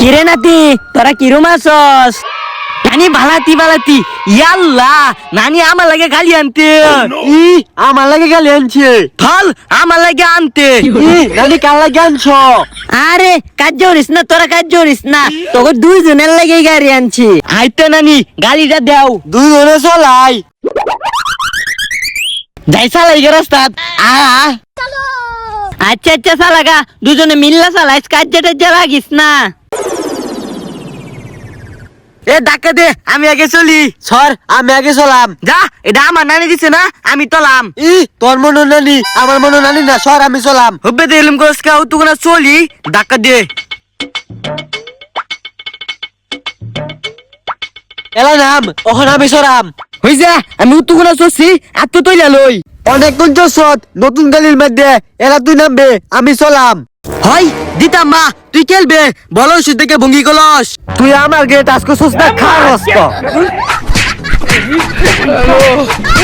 কিরে নাতি তোরা কিরম আছস? নানি বালাতি বালাতি। ইয়াল্লা নানি আমার লাগে গালি আনতে। ই আমার লাগে গালি আনছে। ফল আমার লাগে আনতে। ই নানি কার লাগে আনছ? আরে কাজ জড়িস না তোরা কাজ জড়িস না। তোকে দুইজনের লাগে গাড়ি আনছি। আইতে নানি গাড়িটা দেও। দুই ধরে চলাই। যাই চালাই গে রাস্তাত আ আচ্ছা আচ্ছা চালাগা। দুজনে মিল্লা চালাইস কাজ যেটা লাগিস না। এ ডাকা দে আমি আগে চলি। সর আমি আগে চলাম। যা এটা আমার নানি দিছে না আমি তলাম। ই তোর মনো নানি? আমার মনো নানি না সর আমি চলাম। হব্বে দিলাম গোস কাউ তুই না চলি ডাকা দে। এলা নাম ওখানে আমি সরাম হই যা আমি উত্তু কোনা চলছি আর তো তৈলা লই। অনেক সত নতুন গালির মধ্যে এলা তুই নামবে আমি চলাম। হয় দিতাম মা তুই খেলবে বলো সুদ থেকে ভঙ্গি কলস তুই আমার গেট আজকে সুস্থ খা রস্ত।